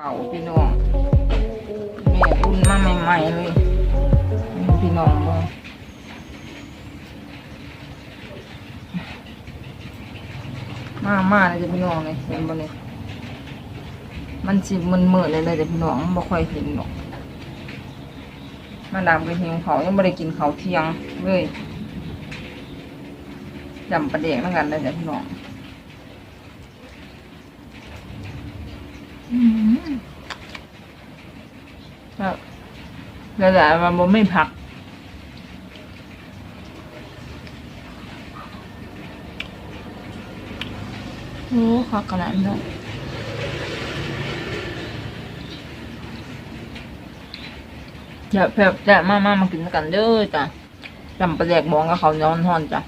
เก่าพี่น้อง แม่อุ่นมาใหม่ๆเลยนี่พี่น้องเบ่งมามาเลยจะพี่น้องเลยเห็นบ่เนี่ยมันสิมันเมื่อเลยเลยจะพี่น้องมันบ่ค่อยเห็นหรอกมาดามก็หิวเขายังไม่ได้กินเขาเที่ยงเลยจำประเด็กแล้วกันเลยจะพี่น้อง ครับแล้วแต่มันบ่ไม่พัก โอ้พักขนาดนั้นด้วยจะแบบจะมามามากินกันเด้อจ้ะจำประแดกบองกับเขาวเหย้อนห่อนจ้ะ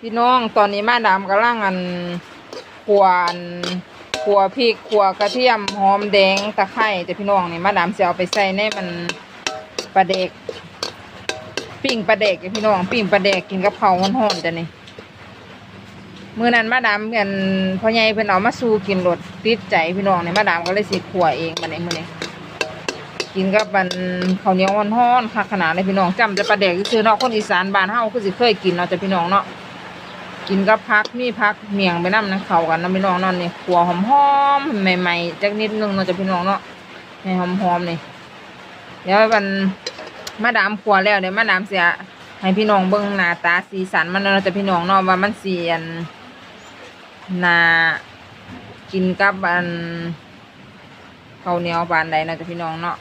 พี่น้องตอนนี้มาดามกำลังอันขวาน ขัวพริกขัวกระเทียมหอมแดงตะไคร้แต่พี่น้องนี่มาดามจะเอาไปใส่ในมันปลาเด็กปิ้งปลาเด็กพี่น้องปิ้งปลาเด็กกินกับเผาห่อนๆจ้ะนี่มื้อนั้นมาดามเพิ่นพ่อใหญ่เพิ่นเอามาสู่กินรสติดใจพี่น้องนี่มาดามก็เลยสิขัวเองบัดนี้มื้อนี้กินกับมันข้าวเหนียวห่อนๆคักขนาดเลยพี่น้องจำจะปลาเด็กคือเนาะคนอีสานบ้านเฮาคือสิเคยกินเนาะจ้ะพี่น้องเนาะ กินกับพักมีพักเมียงไปน้ำนะเขากันนะพี่น้องเนั่นนี่ขัวหอมหอมใหม่ๆจักนิดนึงเนาะจะพี่น้องเนาะให้หอมหอมนี่เดี๋ยวมันมาดามขัวแล้วเดี๋ยวมาดามเสียให้พี่น้องเบิ่งหน้าตาสีสันมันเนาจะพี่น้องเนาะว่ามันเสียนนากินกับอันข้าวเหนียวบานใดเนาะจะพี่น้องเนาะ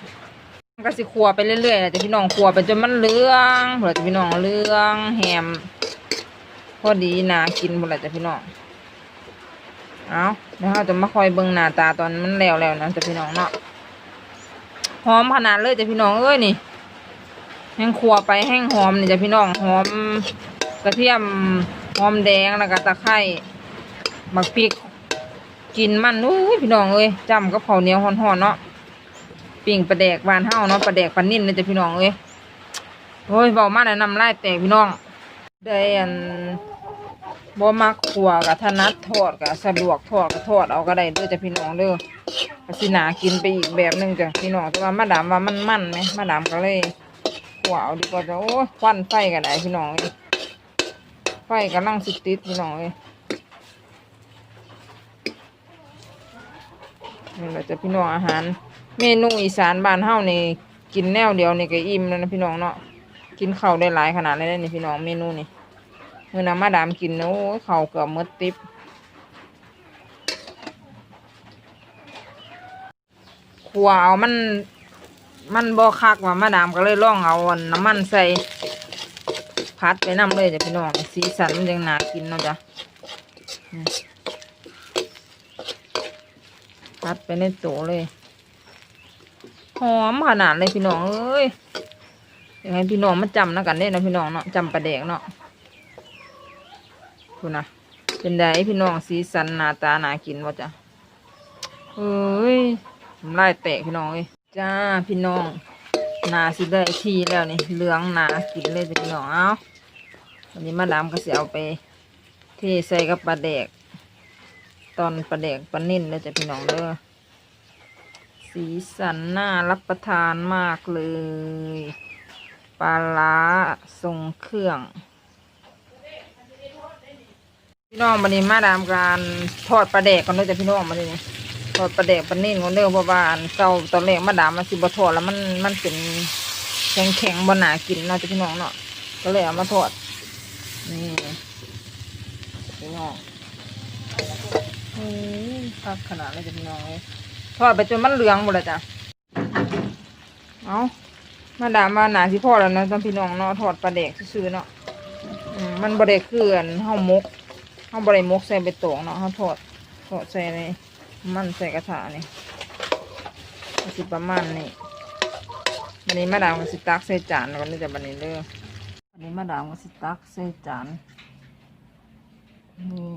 ก็สิขัวไปเรื่อยๆนะจะพี่น้องขัวไปจนมันเลืองเผื่อจะพี่น้องเลืองแหม พอดีนากินหมดแหละจ้ะพี่น้อง เอาเดี๋ยวเราจะมาคอยเบิ่งหน้าตาตอนมันแล้วแล้วนะจ้ะพี่น้องเนาะ หอมขนาดเลยจ้ะพี่น้องเอ้ยนี่ แห้งขัวไปแห้งหอมนี่จ้ะพี่น้องหอมกระเทียมหอมแดงแล้วก็ตะไคร้บักพริกกินมันอุ้ยพี่น้องเอ้ยจำกับข้าเนียวห่อนๆเนาะปิ่งปลาแดกวานเฮาเนาะปลาแดกปลานิ่นเลยจ้ะพี่น้องเอ้ยโอ้ยเบามาแล้วน้ำลายแตกพี่น้องได้อัน บ่มักขัวกับถนัดทอดกับสะดวกทอดกับทอดเอาก็ได้เด้อจ้ะพี่น้องเด้อก็สิหนากินไปอีกแบบหนึงจ้ะพี่น้องแต่ว่ามาดามว่ามันมันไหมมาดามก็เลยขัวเอาดีกว่าจ้ะโอ้ควันไฟก็ได้พี่น้องเอ้ยไฟกำลังสิติดพี่น้องเอ้ยนี่แหละจ้ะพี่น้องอาหาร เมนูอีสานบ้านเฮานี่กินแนวเดียวนี่ก็อิ่มแล้วนะพี่น้องเนาะกินข้าวได้หลายขนาดเลยนี่พี่น้องเมนูนี่ มื่อน้ำมาดามกินนะโอ้ยข้าเกือบมดติบขัวเอามันมันบ่คักว่ามาดามก็เลยล่องเอานน้ำมันใส่พัดไปน้ำเลยจ้ะพี่น้องสีสันมันยังน่ากินเนาะจ้ะพัดไปในโตเลยหอมขนาดเลยพี่น้องเอ้ยอยากให้พี่น้องมาจำนะกันเด้นะพี่น้องเนาะจำประแดกเนาะ คุณนะเป็นไดพี่น้องสีสันหน้าตาหนากินวะจ้ะเฮ้ยทำลายแตกพี่น้องเอ้ยจ้าพี่น้องหนาสิได้ทีแล้วนี่เหลืองหนากินเลยพี่น้องเอาวันนี้มาดามก็เสิเอาไปเทใส่กับปลาแดก ตอนปลาแดกปลานิ่นเลยจ้ะพี่น้องเด้อสีสันน่ารับประทานมากเลย ปลาล้าทรงเครื่อง พี่น้องวันนี้มาดามการทอดปลาแดกกันด้วยจ้ะพี่น้องมาเลยนี่ทอดปลาแดกปลานิ่นกันเด้อเพราะว่าอันเก่าตอนแรกมาดามมาสิบทอดแล้วมันมันเป็นแข็งแข็งๆบนหนากินเนาะจ้ะพี่น้องเนาะก็เลยเอามาทอดนี่พี่น้องเฮ้ยพักขนาดเลยจ้ะพี่น้องเลยทอดไปจนมันเหลืองหมดเลยจ้ะเอามาดามมาหนาสิพ่อแล้วนะตอนพี่น้องเนาะทอดปลาเด็กซื่อๆเนาะอืมมันบริเคือนเฮามก เอาบริมกใส่ไปตวงเนาะเอาทอดทอดใส่ในมันใส่กระถานี่ก็สิประมาณนี้วันนี้มาดามก็สิตักใส่จานวันนี้จะวันนี้เด้อวันนี้มาดามก็สิตักใส่จานนี่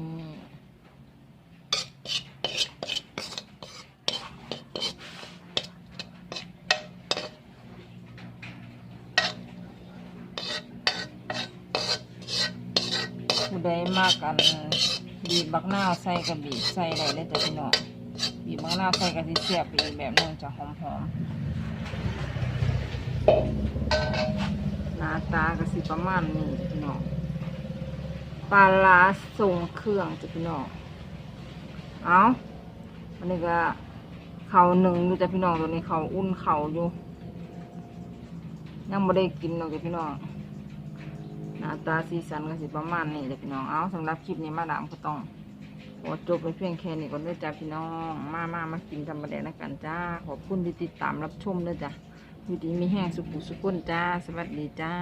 ผู้ใด มากกันบีบบักนาวใส่กับบีบใส่อะไรได้เลยจ้ะพี่น้องบีบีบมะนาวใส่กะทิเสียบอีกแบบนึงจะหอมๆหน้าตากะสิประมาณนี้จ้ะพี่น้องปลาร้าทรงเครื่องจ้ะพี่น้องเอาอันนี้ก็เขาหนึ่งอยู่จ้ะพี่น้องตัวนี้เขาอุ่นเขาอยู่ยังไม่ได้กินหรอกจ้ะพี่น้อง หน้าตาสีสันก็สิประมาณนี้เลยพี่น้อง เอาสำหรับคลิปนี้มาดามก็ต้องขอจบไปเพียงแค่นี้ก่อนด้อจ้าพี่น้อง มามามากินกันมาแดนะกันจ้า ขอบคุณที่ติดตามรับชมเด้อจ้าวิดีมีแห้งสุขุสุขุนจ้า สวัสดีจ้า